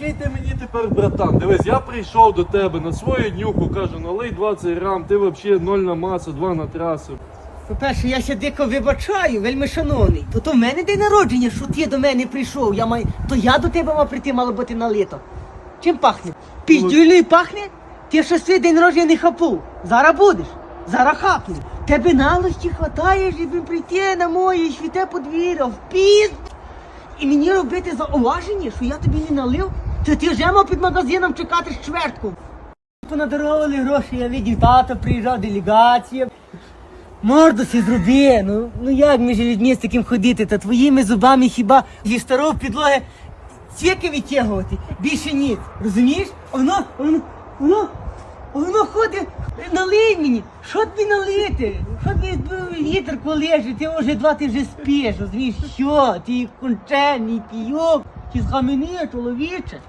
Який ти мені тепер, братан? Дивись, я прийшов до тебе на свою днюху, кажу, налий 20 грам, ти взагалі ноль на масу, 2 на трасу. По-перше, я ще дико вибачаю, вельми шановний. То то в мене день народження, що ти до мене прийшов. Я маю... То я до тебе мав прийти, мало бути налито. Чим пахне? Піздюлею пахне? Ти ще свій день народження не хапув. Зараз будеш. Зараз хапнеш. Тебе налості хватає, щоб прийти на моє світе подвір'я, в пізд. І мені робити зауваження, що я тобі не налив, то ти вже мав під магазином чекати чвертку. Понадаровали гроші, я видів, тато приїжджав, делегація. Морду си зроби, ну, ну як між людьми з таким ходити, та твоїми зубами хіба зі старого підлоги цвіки витягувати, більше ніц, розумієш? Воно, воно, воно, воно ходить, налий мені, що тобі налити? Що тобі вітер колежить, ти вже два ти вже спиш, розумієш? Що, ти кончений пійок, ти схаменіє, чоловіче.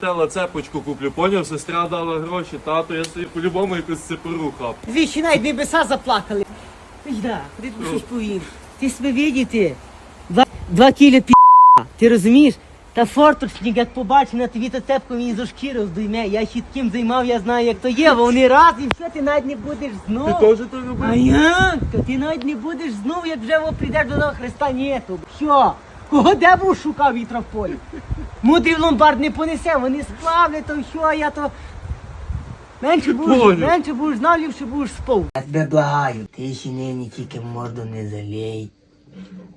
Тела цепочку куплю, поняв? Сестра дала гроші, тато, я собі по-любому якусь цепору хап. Двічі навіть небеса заплакали. Йда, ти щось повім? Ти себе видіти. Два, два кілі пі***. Ти розумієш? Та форточник, як побачив на тобі та цепку, він зо шкіри здойме. Я ще таким займав, я знаю, як то є, бо вони раз і все, ти навіть не будеш знов. Ти теж то А робив? як? То ти навіть не будеш знов, як вже прийдеш до Христа нету. Що? Кого де був шукав вітра в полі? Мудрий ломбард не понесе, вони сплавлять, то що, я то... Менше будеш, Понял. менше будеш знав, ліпше будеш спав. Я тебе благаю, ти ще нині тільки морду не залей.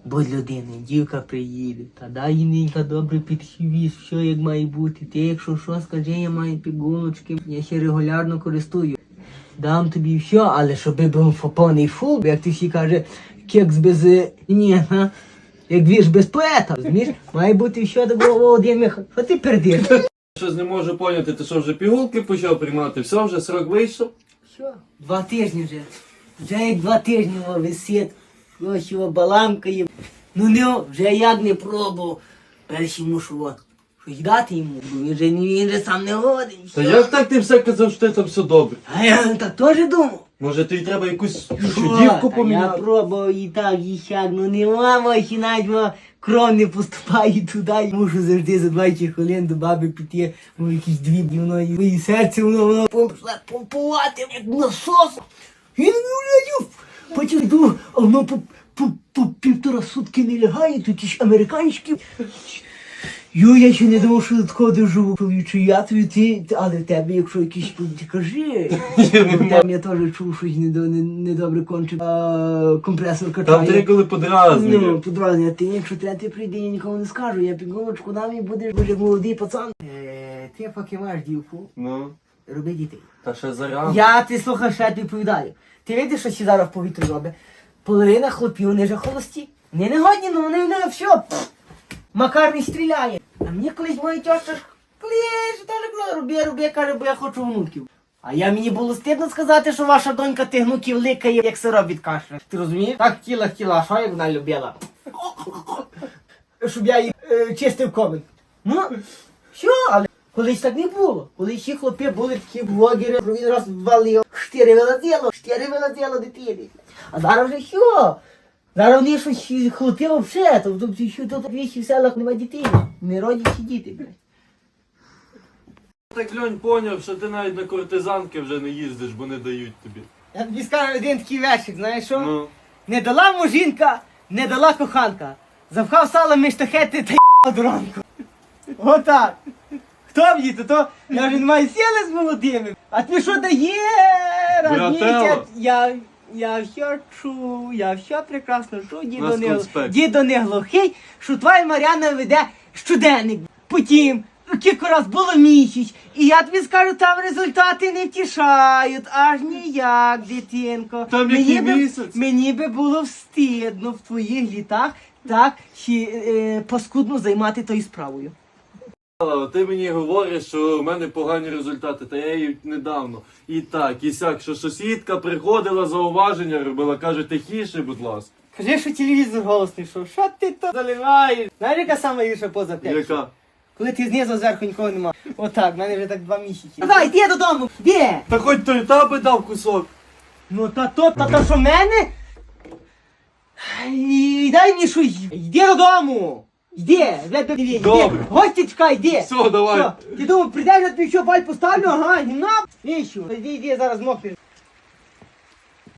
Будь людиною, дівка приїде, та дай їй ненька добре підхівіш, що як має бути. Ти якщо що, скажи, я маю пігулочки, я ще регулярно користую. Дам тобі все, але щоб був фопоний фул, як ти всі каже, кекс без е, ні, га? Як вірш без поета, розумієш? Має бути все такого Володимир. Що ти пердиш? Щось не можу поняти, ти що вже пігулки почав приймати, все, вже срок вийшов. Що? Два тижні вже. Вже як два тижні о, висить. Ось його баламкає. Ну не, вже як не пробував. Перші мушу от. Щось дати йому, бо він же, він же сам не годен. Та як так ти все казав, що ти там все добре? А я так теж думав. Може тобі треба якусь Що? іншу Та дівку Я поміняти? пробував і так, і сяк, ну нема мочі, навіть кров не поступає туди. Мушу завжди за 20 хвилин до баби піти, ну якісь дві, і воно, і серце воно, воно почне помпувати, як насос. І не уявляю. Потім йду, а воно по, по, по півтора сутки не лягає, тут якісь американські. Ю, я ще не думав, що до такого доживу, чоловіче, я тобі ти, але в тебе, якщо якісь ти кажи. Там я теж чув, щось недо- не- недобре кончив. А, Компресор Там качає. триколи Ну, подразнює. подразнення, ти якщо треба, ти прийди, я нікому не скажу, я пігулочку дам і будеш дуже молодий пацан. Е, ти поки маєш дівку, Ну, роби дітей. та ще зарано. Я ти слухай, що я тобі відповідаю. Ти видиш, що ще зараз в повітрі робить? Половина хлопів, вони вже холості. Не негодні, ну вони не все. пф, Макар не стріляє. А мені колись моя тьоща клієш, теж казала, роби, роби, каже, бо я хочу внуків. А я мені було стидно сказати, що ваша донька тих внуків ликає, як сироп від кашля. Ти розумієш? Так хотіла, хотіла, а що як вона любила? Щоб я їй е, чистив комент. Ну, що, але колись так не було. Колись всі хлопці були такі блогери, він раз валив штири велоділо, штири велоділо дитини. А зараз вже що? Зараз вони щось хлопці тобто що тут вічі в селах немає дітей. Не родять діти, блядь. Так Льонь поняв, що ти навіть на кортизанки вже не їздиш, бо не дають тобі. Я тобі скажу один такий вершик, знаєш що? Ну. Не дала му жінка, не дала коханка. Запхав сало між штахети та й***ав до ранку. Отак. Хто мені, то то я вже не маю сили з молодими. А ти що дає? Раз Брателло. я, я все чую, я все прекрасно чую, дідо не, конспект. дідо не глухий, що твоя Мар'яна веде щоденник. Потім кілька раз було місяць, і я тобі скажу, там результати не втішають, аж ніяк, дитинко. Там Мені який би- місяць? Мені би було встидно в твоїх літах так ще е, паскудно займати тою справою. Але Ти мені говориш, що в мене погані результати, та я їй недавно. І так, і сяк, що сусідка приходила, зауваження робила, каже, тихіше, будь ласка. Кажи, що телевізор голосний, що що ти то заливаєш? Знаєш, яка сама гірша поза п'ять? Яка? Коли ти знизу зверху нікого нема. Отак, в мене вже так два місяці. Давай, йди додому, де? Та хоч той та би дав кусок. Ну та то, та то що в мене? І дай мені щось, йди додому. Йди, вже до йди. Добре. Гості чекай, йди. Все, давай. Все. Ти думав, прийдеш, я тобі що баль поставлю, ага, гімна? І що? Іди, іди, зараз мокнеш.